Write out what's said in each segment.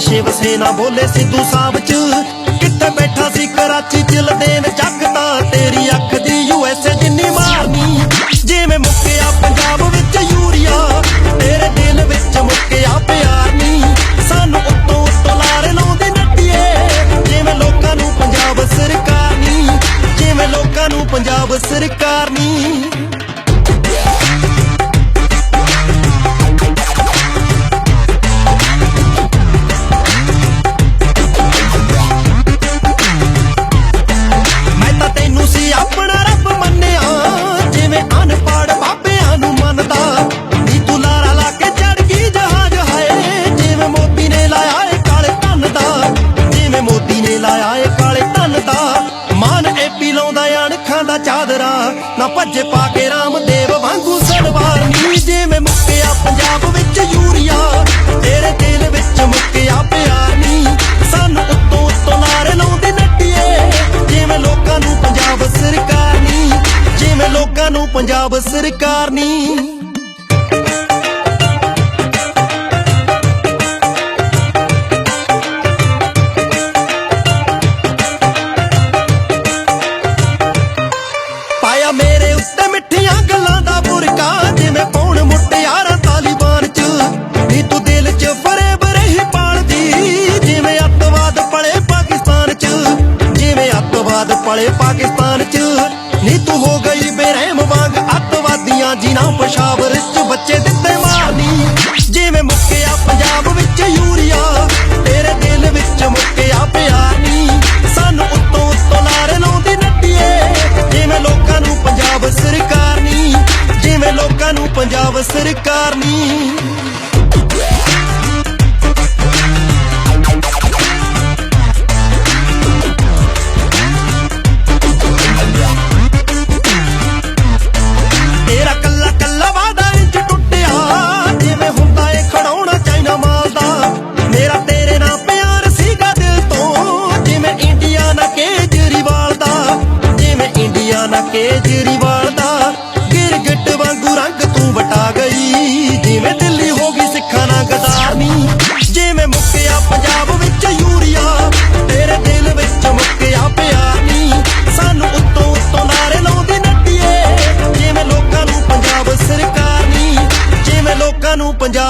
ਸ਼ਿਵ ਸੇਨਾ ਬੋਲੇ ਸਿੱਧੂ ਸਾਹਿਬ ਚ। ਕਿੱਥੇ ਬੈਠਾ ਸੀ ਕਰਾਚੀ ਚ ਲਦੇਨ ਚ? ਦਾ ਚਾਦਰਾ, ਨਾ ਭੱਜੇ ਪਾ ਕੇ ਰਾਮਦੇਵ ਵਾਂਗੂ ਸਲਵਾਰ ਨੀ ਜਿਵੇਂ ਮੁੱਕਿਆ ਪੰਜਾਬ ਵਿੱਚ ਯੂਰੀਆ, ਤੇਰੇ ਦਿਲ ਵਿੱਚ ਮੁੱਕਿਆ ਪਿਆਰ ਨੀ ਸਾਨੂੰ ਉੱਤੋਂ ਉੱਤੋਂ ਨਾਰੇ ਲਾਉਂਦੇ ਨੱਟੀਏ, ਜਿਵੇਂ ਲੋਕਾਂ ਨੂੰ ਪੰਜਾਬ ਸਰਕਾਰ ਨੀ, ਜਿਵੇਂ ਲੋਕਾਂ ਨੂੰ ਪੰਜਾਬ ਸਰਕਾਰ ਨੀ। ਵਾਲੇ ਪਾਕਿਸਤਾਨ 'ਚ। ਨੀ ਤੂੰ ਹੋ ਗਈ ਬੇਰਹਿਮ ਵਾਂਗ, ਅੱਤਵਾਦੀਆਂ ਜਿਨ੍ਹਾਂ ਪਸ਼ਾਵਰ 'ਚ ਬੱਚੇ ਦਿੱਤੇ ਮਾਰਨੀ। ਜਿਵੇਂ ਮੁੱਕਿਆ ਪੰਜਾਬ ਵਿੱਚ ਯੂਰੀਆ, ਤੇਰੇ ਦਿਲ ਵਿੱਚ ਮੁੱਕਿਆ ਪਿਆਰ ਨੀ ਸਾਨੂੰ ਉਤੋਂ ਉੱਤੋਂ ਲਾਉਂਦੀ ਨੱਟੀਏ। ਜਿਵੇਂ ਲੋਕਾਂ ਨੂੰ ਪੰਜਾਬ ਸਰਕਾਰ ਨੀ ਜਿਵੇਂ ਲੋਕਾਂ ਨੂੰ ਪੰਜਾਬ ਸਰਕਾਰ ਨੀ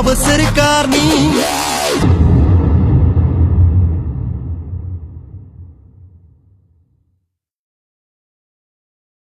ਪੰਜਾਬ ਸਰਕਾਰ ਨਹੀਂ